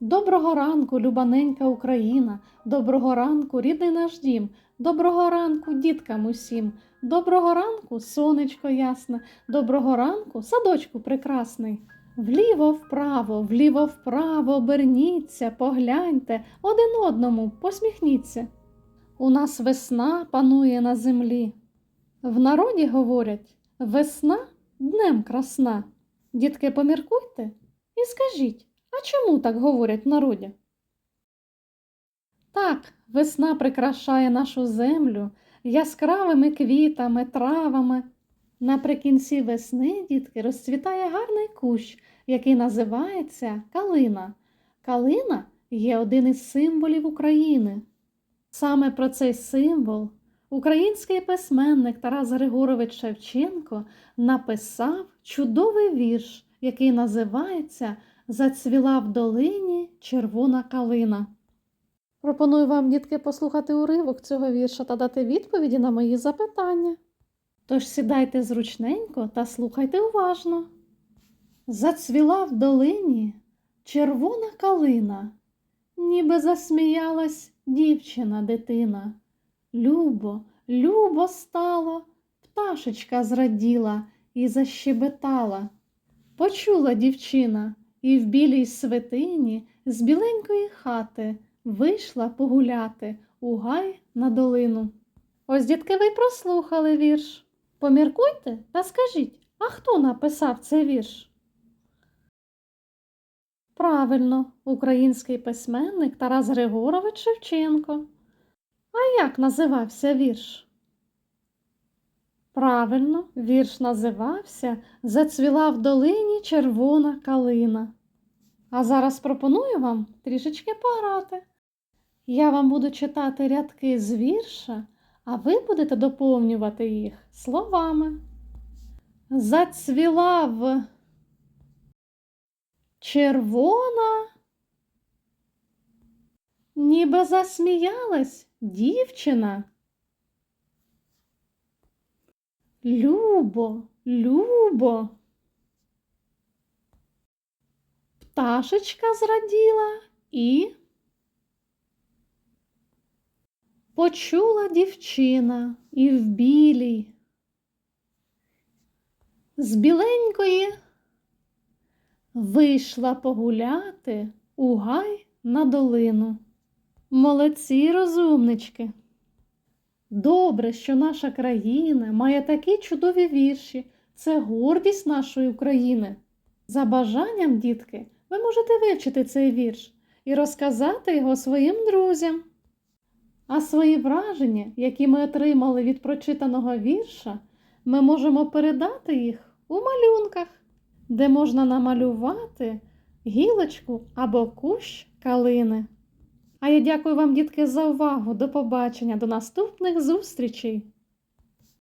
Доброго ранку, любаненька Україна, доброго ранку, рідний наш дім, доброго ранку, діткам усім, доброго ранку, сонечко ясне, доброго ранку, садочку прекрасний. Вліво вправо, вліво вправо, оберніться, погляньте, один одному посміхніться. У нас весна панує на землі. В народі говорять, весна днем красна. Дітки, поміркуйте і скажіть, а чому так говорять в народі? Так, весна прикрашає нашу землю яскравими квітами, травами. Наприкінці весни, дітки, розцвітає гарний кущ, який називається калина. Калина є один із символів України. Саме про цей символ український письменник Тарас Григорович Шевченко написав чудовий вірш, який називається Зацвіла в долині червона калина. Пропоную вам, дітки, послухати уривок цього вірша та дати відповіді на мої запитання. Тож сідайте зручненько та слухайте уважно. Зацвіла в долині червона калина, ніби засміялась дівчина дитина. Любо, любо стало, пташечка зраділа і защебетала. Почула дівчина і в білій свитині з біленької хати вийшла погуляти у гай на долину. Ось, дітки, ви прослухали вірш. Поміркуйте та скажіть, а хто написав цей вірш? Правильно, український письменник Тарас Григорович Шевченко. А як називався вірш? Правильно, вірш називався Зацвіла в долині червона калина. А зараз пропоную вам трішечки пограти. Я вам буду читати рядки з вірша, а ви будете доповнювати їх словами. Зацвіла в червона, ніби засміялась дівчина. Любо, любо. Пташечка зраділа і почула дівчина і в білій. З біленької вийшла погуляти у гай на долину. Молодці розумнички. Добре, що наша країна має такі чудові вірші. Це гордість нашої України. За бажанням, дітки, ви можете вивчити цей вірш і розказати його своїм друзям. А свої враження, які ми отримали від прочитаного вірша, ми можемо передати їх у малюнках, де можна намалювати гілочку або кущ калини. А я дякую вам, дітки, за увагу. До побачення, до наступних зустрічей!